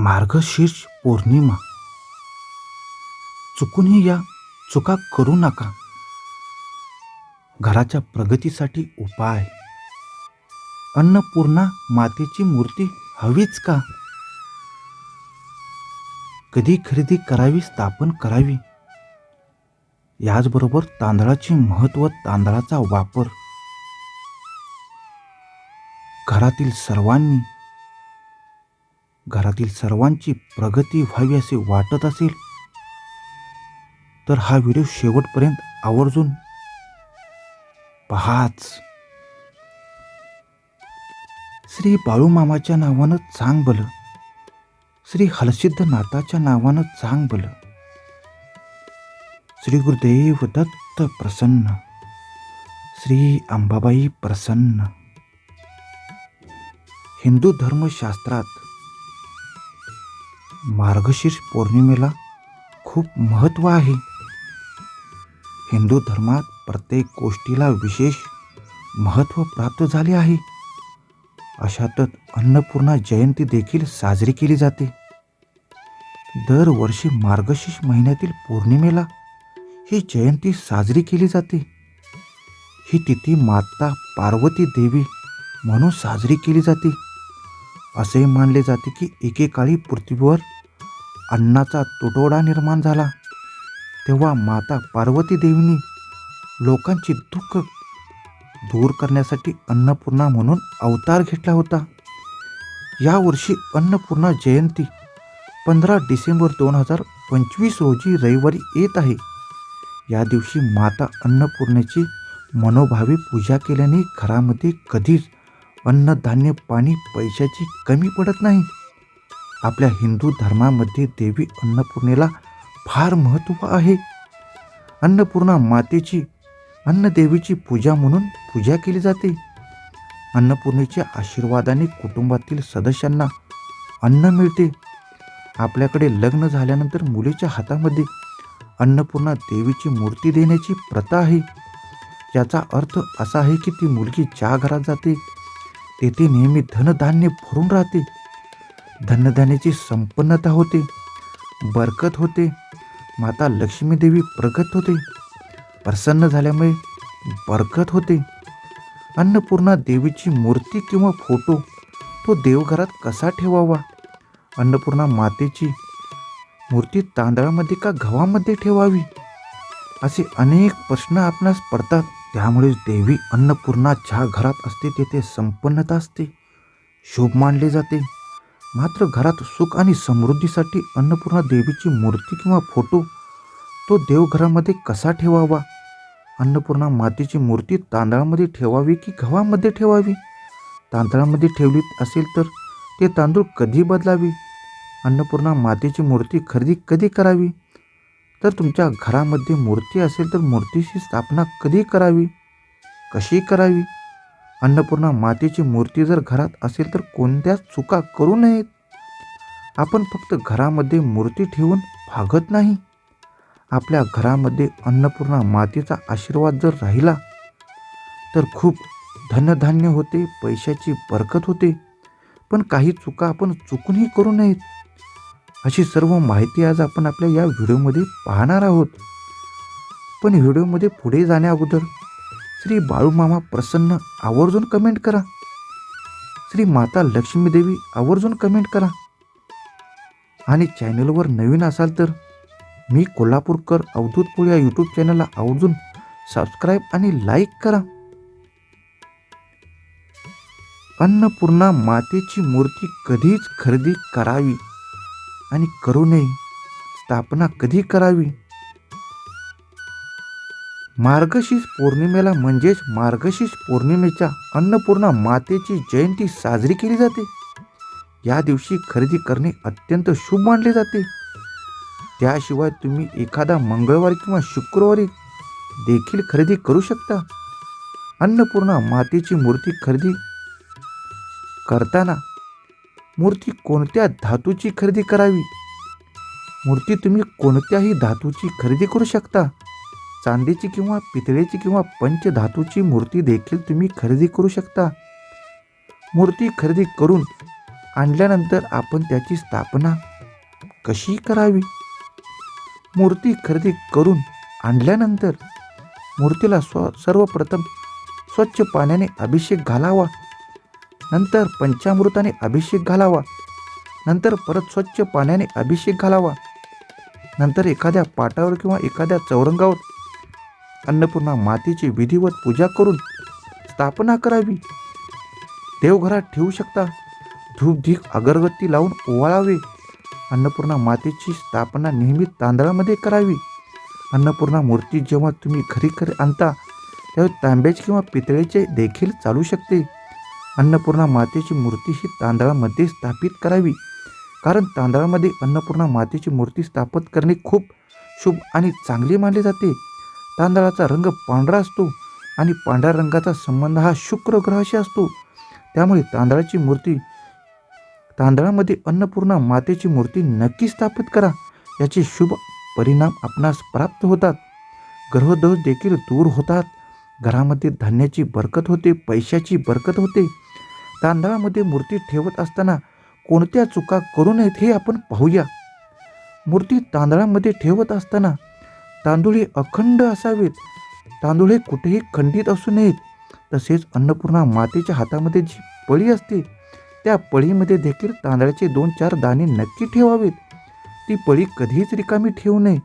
मार्गशीर्ष पौर्णिमा. चुकूनही या चुका करू नका. घराच्या प्रगतीसाठी उपाय. अन्नपूर्णा मातेची मूर्ती हवीच का? कधी खरेदी करावी स्थापन करावी? याचबरोबर तांदळाचे महत्त्व तांदळाचा वापर. घरातील सर्वांनी घरातील सर्वांची प्रगती व्हावी असे वाटत असेल तर हा व्हिडिओ शेवटपर्यंत आवर्जून पहाच. श्री बाळूमामाच्या नावानं चांग बल. श्री हलसिद्ध नाथाच्या नावानं चांग बल. श्री गुरुदेव दत्त प्रसन्न. श्री अंबाबाई प्रसन्न. हिंदू धर्मशास्त्रात मार्गशीर्ष पौर्णिमेला खूप महत्त्व आहे. हिंदू धर्मात प्रत्येक गोष्टीला विशेष महत्त्व प्राप्त झाले आहे. अशातच अन्नपूर्णा जयंती देखील साजरी केली जाते. दरवर्षी मार्गशीर्ष महिन्यातील पौर्णिमेला ही जयंती साजरी केली जाते. ही तिथी माता पार्वती देवी म्हणून साजरी केली जाते. असे मानले जाते की एकेकाळी पृथ्वीवर अन्नाचा तुटवडा निर्माण झाला. तेव्हा माता पार्वती देवीने लोकांची दुःख दूर करण्यासाठी अन्नपूर्णा म्हणून अवतार घेतला होता. यावर्षी अन्नपूर्णा जयंती पंधरा डिसेंबर दोन हजार पंचवीस रोजी रविवारी येत आहे. या दिवशी माता अन्नपूर्णेची मनोभावी पूजा केल्याने घरामध्ये कधीच अन्नधान्य पाणी पैशाची कमी पडत नाही. आपल्या हिंदू धर्मामध्ये देवी अन्नपूर्णेला फार महत्त्व आहे. अन्नपूर्णा मातेची अन्नदेवीची पूजा म्हणून पूजा केली जाते. अन्नपूर्णेच्या आशीर्वादाने कुटुंबातील सदस्यांना अन्न मिळते. आपल्याकडे लग्न झाल्यानंतर मुलीच्या हातामध्ये अन्नपूर्णा देवीची मूर्ती देण्याची प्रथा आहे. याचा अर्थ असा आहे की ती मुलगी ज्या घरात जाते तेथे नेहमी धनधान्य भरून राहते. धनधान्याची संपन्नता होते बरकत होते. माता लक्ष्मीदेवी प्रगत होते. प्रसन्न झाल्यामुळे बरकत होते. अन्नपूर्णा देवीची मूर्ती किंवा फोटो तो देवघरात कसा ठेवावा? अन्नपूर्णा मातेची मूर्ती तांदळामध्ये का गव्हामध्ये ठेवावी? असे अनेक प्रश्न आपणास पडतात. त्यामुळे देवी अन्नपूर्णा ज्या घरात असते तेथे संपन्नता असते. शुभ मानले जाते. मात्र घरात सुख आणि समृद्धीसाठी अन्नपूर्णा देवीची मूर्ती किंवा फोटो तो देवघरामध्ये कसा ठेवावा? अन्नपूर्णा मातेची मूर्ती तांदळामध्ये ठेवावी की गव्हामध्ये ठेवावी? तांदळामध्ये ठेवली असेल तर ते तांदूळ कधी बदलावी? अन्नपूर्णा मातेची मूर्ती खरेदी कधी करावी? तर तुमच्या घरामध्ये मूर्ती असेल तर मूर्तीची स्थापना कधी करावी? कशी करावी? अन्नपूर्णा मातेची मूर्ती जर घरात असेल तर कोणत्याच चुका करू नयेत. आपण फक्त घरामध्ये मूर्ती ठेवून भागत नाही. आपल्या घरामध्ये अन्नपूर्णा मातेचा आशीर्वाद जर राहिला तर खूप धनधान्य होते पैशाची बरकत होते. पण काही चुका आपण चुकूनही करू नयेत. अशी सर्व माहिती आज आपण आपल्या या व्हिडिओमध्ये पाहणार आहोत. पण व्हिडिओमध्ये पुढे जाण्याअगोदर श्री बाळूमामा प्रसन्न आवर्जून कमेंट करा. श्री माता लक्ष्मीदेवी आवर्जून कमेंट करा. आणि चॅनलवर नवीन असाल तर मी कोल्हापूरकर अवधूत पोळ या यूट्यूब चॅनलला आवर्जून सबस्क्राईब आणि लाईक करा. अन्नपूर्णा मातेची मूर्ती कधीच खरेदी करावी आणि करू नये. स्थापना कधी करावी? मार्गशीर्ष पौर्णिमेला म्हणजेच मार्गशीर्ष पौर्णिमेच्या अन्नपूर्णा मातेची जयंती साजरी केली जाते. या दिवशी खरेदी करणे अत्यंत शुभ मानले जाते. त्याशिवाय तुम्ही एखादा मंगळवारी किंवा शुक्रवारी देखील खरेदी करू शकता. अन्नपूर्णा मातेची मूर्ती खरेदी करताना मूर्ती कोणत्या धातूची खरेदी करावी? मूर्ती तुम्ही कोणत्याही धातूची खरेदी करू शकता. चांदीची किंवा पितळेची किंवा पंचधातूची मूर्ती देखील तुम्ही खरेदी करू शकता. मूर्ती खरेदी करून आणल्यानंतर आपण त्याची स्थापना कशी करावी? मूर्ती खरेदी करून आणल्यानंतर मूर्तीला स्व सर्वप्रथम स्वच्छ पाण्याने अभिषेक घालावा. नंतर पंचामृताने अभिषेक घालावा. नंतर परत स्वच्छ पाण्याने अभिषेक घालावा. नंतर एखाद्या पाटावर किंवा एखाद्या चौरंगावर अन्नपूर्णा मातेची विधिवत पूजा करून स्थापना करावी. देवघरात ठेवू शकता. धूपधीक अगरबत्ती लावून ओवाळावे. अन्नपूर्णा मातेची स्थापना नेहमी तांदळामध्ये करावी. अन्नपूर्णा मूर्ती जेव्हा तुम्ही घरी घरी आणता तेव्हा तांब्याचे किंवा पितळेचे देखील चालू शकते. अन्नपूर्णा मातेची मूर्ती ही तांदळामध्ये स्थापित करावी. कारण तांदळामध्ये अन्नपूर्णा मातेची मूर्ती स्थापित करणे खूप शुभ आणि चांगले मानले जाते. तांदळाचा रंग पांढरा असतो आणि पांढऱ्या रंगाचा संबंध हा शुक्र ग्रहाशी असतो. त्यामुळे तांदळाची मूर्ती तांदळामध्ये अन्नपूर्णा मातेची मूर्ती नक्की स्थापित करा. याचे शुभ परिणाम आपणास प्राप्त होतात. ग्रहदोष देखील दूर होतात. घरामध्ये धान्याची बरकत होते पैशाची बरकत होते. तांदळामध्ये मूर्ती ठेवत असताना कोणत्या चुका करू नयेत हे आपण पाहूया. मूर्ती तांदळामध्ये ठेवत असताना तांदूळ हे अखंड असावेत. तांदूळ हे कुठेही खंडित असू नयेत. तसेच अन्नपूर्णा मातेच्या हातामध्ये जी पळी असते त्या पळीमध्ये देखील तांदळाचे दोन चार दाणे नक्की ठेवावेत. ती पळी कधीच रिकामी ठेवू नये.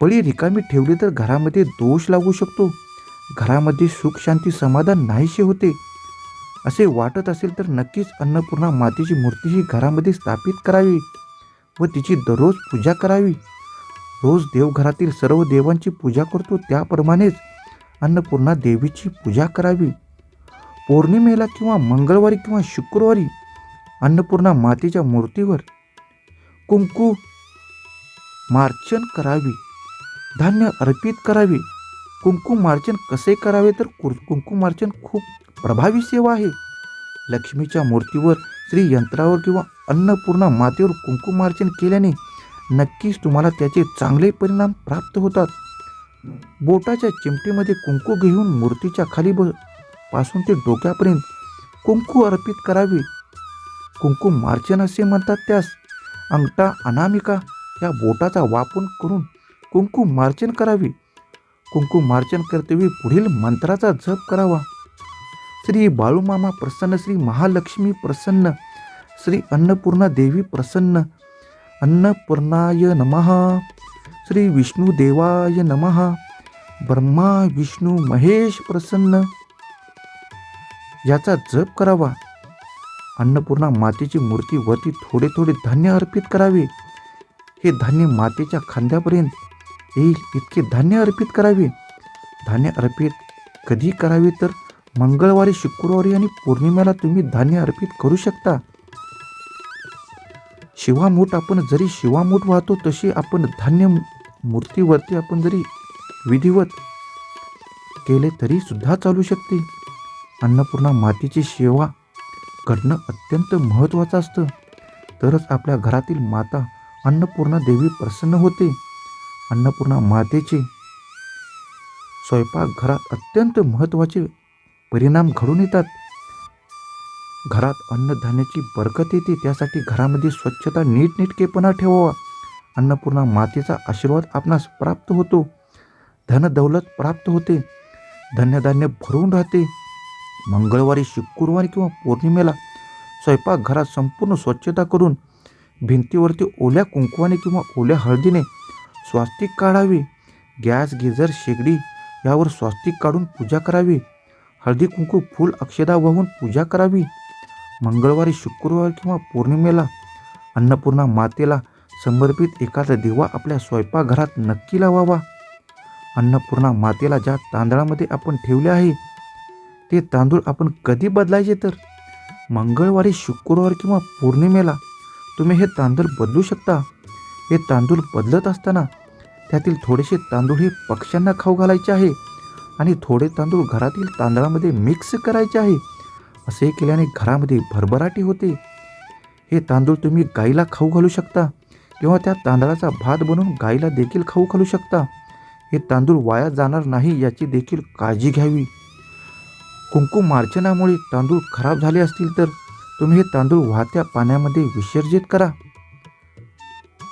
पळी रिकामी ठेवली तर घरामध्ये दोष लागू शकतो. घरामध्ये सुख शांती समाधान नाहीसे होते. असे वाटत असेल तर नक्कीच अन्नपूर्णा मातेची मूर्ती ही घरामध्ये स्थापित करावी व तिची दररोज पूजा करावी. रोज देवघरातील सर्व देवांची पूजा करतो त्याप्रमाणेच अन्नपूर्णा देवीची पूजा करावी. पौर्णिमेला किंवा मंगळवारी किंवा शुक्रवारी अन्नपूर्णा मातेच्या मूर्तीवर कुंकू मार्चन करावी. धान्य अर्पित करावे. कुंकुमार्चन कसे करावे? तर कुर कुंकुमार्चन खूप प्रभावी सेवा आहे. लक्ष्मीच्या मूर्तीवर श्री यंत्रावर किंवा अन्नपूर्णा मातेवर कुंकुमार्चन केल्याने नक्कीच तुम्हाला त्याचे चांगले परिणाम प्राप्त होतात. बोटाच्या चिमटीमध्ये कुंकू घेऊन मूर्तीच्या खाली ब पासून ते डोक्यापर्यंत कुंकू अर्पित करावे. कुंकुमार्चन असे म्हणतात त्यास. अंगठा अनामिका या बोटाचा वापर करून कुंकू मार्चन करावे. कुंकुमार्चन करतेवेळी पुढील मंत्राचा जप करावा. श्री बाळूमामा प्रसन्न श्री महालक्ष्मी प्रसन्न श्री अन्नपूर्णा देवी प्रसन्न अन्नपूर्णाय नमः। श्री विष्णुदेवाय नमः। ब्रह्मा विष्णू महेश प्रसन्न। याचा जप करावा. अन्नपूर्णा मातेची मूर्ती वरती थोडे थोडे धान्य अर्पित करावे. हे धान्य मातेच्या खांद्यापर्यंत येईल इतके धान्य अर्पित करावे. धान्य अर्पित कधी करावे तर मंगळवारी शुक्रवारी आणि पौर्णिमेला तुम्ही धान्य अर्पित करू शकता. शिवामूठ आपण जरी शिवामूठ वाहतो तशी आपण धान्य मूर्तीवरती आपण जरी विधिवत केले तरी सुद्धा चालू शकते. अन्नपूर्णा मातेची सेवा करणं अत्यंत महत्त्वाचं असतं. तरच आपल्या घरातील माता अन्नपूर्णा देवी प्रसन्न होते. अन्नपूर्णा मातेचे स्वयंपाकघरात अत्यंत महत्त्वाचे परिणाम घडून येतात. घरात अन्नधान्याची बरकत येते त्यासाठी घरामध्ये स्वच्छता नीटनेटकेपणा ठेवावा. अन्नपूर्णा मातेचा आशीर्वाद आपणास प्राप्त होतो. धनदौलत प्राप्त होते. धन्यधान्य भरून राहते. मंगळवारी शुक्रवारी किंवा पौर्णिमेला स्वयंपाकघरात संपूर्ण स्वच्छता करून भिंतीवरती ओल्या कुंकवाने किंवा ओल्या हळदीने स्वास्तिक काढावे. गॅस गिजर शेगडी यावर स्वास्तिक काढून पूजा करावी. हळदी कुंकू फूल अक्षदा वाहून पूजा करावी. मंगळवारी शुक्रवारी किंवा पौर्णिमेला अन्नपूर्णा मातेला समर्पित एखादा दिवा आपल्या स्वयंपाकघरात नक्की लावावा. अन्नपूर्णा मातेला ज्या तांदळामध्ये आपण ठेवले आहे ते तांदूळ आपण कधी बदलायचे तर? मंगळवारी शुक्रवार किंवा पौर्णिमेला तुम्ही हे तांदूळ बदलू शकता. हे तांदूळ बदलत असताना त्यातील थोडेसे तांदूळ हे पक्ष्यांना खाऊ घालायचे आहे आणि थोडे तांदूळ घरातील तांदळामध्ये मिक्स करायचे आहे. असे केल्याने घरामध्ये भरभराटी होते. हे तांदूळ तुम्ही गाईला खाऊ घालू शकता किंवा त्या तांदळाचा भात बनवून गाईला देखील खाऊ घालू शकता. हे तांदूळ वाया जाणार नाही याची देखील काळजी घ्यावी. कुंकुमार्चनामुळे तांदूळ खराब झाले असतील तर तुम्ही हे तांदूळ वाहत्या पाण्यामध्ये विसर्जित करा.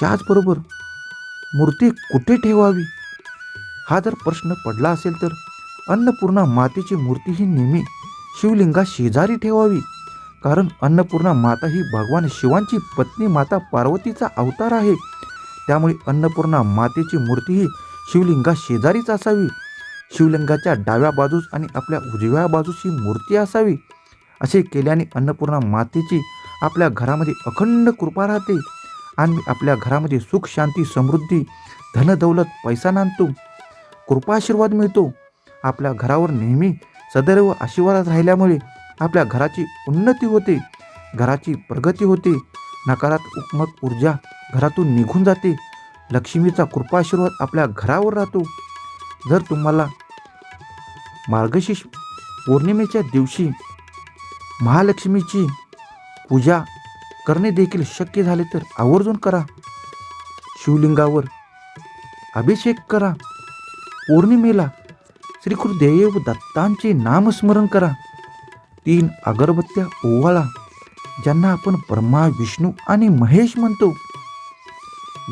त्याचबरोबर मूर्ती कुठे ठेवावी? हा जर प्रश्न पडला असेल तर अन्नपूर्णा मातेची मूर्ती ही नेहमी शिवलिंगा शेजारी ठेवावी. कारण अन्नपूर्णा माता ही भगवान शिवांची पत्नी माता पार्वतीचा अवतार आहे. त्यामुळे अन्नपूर्णा मातेची मूर्ती ही शिवलिंगा शेजारीच असावी. शिवलिंगाच्या डाव्या बाजूस आणि आपल्या उजव्या बाजूस ही मूर्ती असावी. असे केल्याने अन्नपूर्णा मातेची आपल्या घरामध्ये अखंड कृपा राहते. आणि आपल्या घरामध्ये सुख शांती समृद्धी धनदौलत पैसा नांदतो. कृपा आशीर्वाद मिळतो. आपल्या घरावर नेहमी सदैव आशीर्वाद राहिल्यामुळे आपल्या घराची उन्नती होते घराची प्रगती होते नकारात्मक ऊर्जा घरातून निघून जाते लक्ष्मीचा कृपा आशीर्वाद आपल्या घरावर राहतो. जर तुम्हाला मार्गशीर्ष पौर्णिमेच्या दिवशी महालक्ष्मीची पूजा करणे देखील शक्य झाले तर आवर्जून करा. शिवलिंगावर अभिषेक करा. पौर्णिमेला श्री गुरुदेव दत्तांचे नामस्मरण करा. तीन अगरबत्त्या ओवाळा ज्यांना आपण ब्रह्मा विष्णू आणि महेश म्हणतो.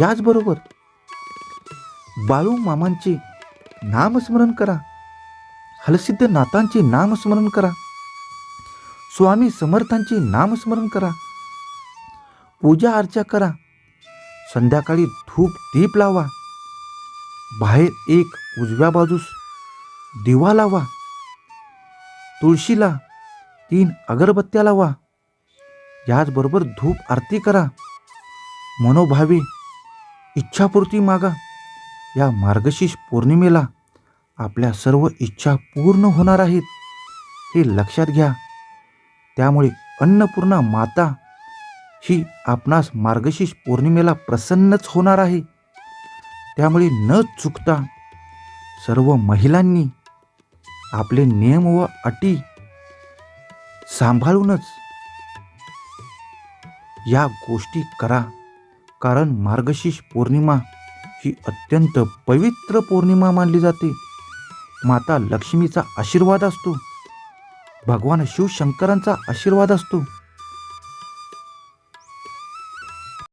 याचबरोबर बाळू मामांचे नामस्मरण करा. हलसिद्ध नाथांचे नामस्मरण करा. स्वामी समर्थांचे नामस्मरण करा. पूजा अर्चा करा. संध्याकाळी धूप दीप लावा. बाहेर एक उजव्या बाजूस दिवा लावा. तुळशीला तीन अगरबत्त्या लावा. याचबरोबर धूप आरती करा. मनोभावे इच्छापूर्ती मागा. या मार्गशीर्ष पौर्णिमेला आपल्या सर्व इच्छा पूर्ण होणार आहेत हे लक्षात घ्या. त्यामुळे अन्नपूर्णा माता ही आपणास मार्गशीर्ष पौर्णिमेला प्रसन्नच होणार आहे. त्यामुळे न चुकता सर्व महिलांनी आपले नियम व अटी सांभाळूनच या गोष्टी करा. कारण मार्गशीर्ष पौर्णिमा ही अत्यंत पवित्र पौर्णिमा मानली जाते. माता लक्ष्मीचा आशीर्वाद असतो. भगवान शिवशंकरांचा आशीर्वाद असतो.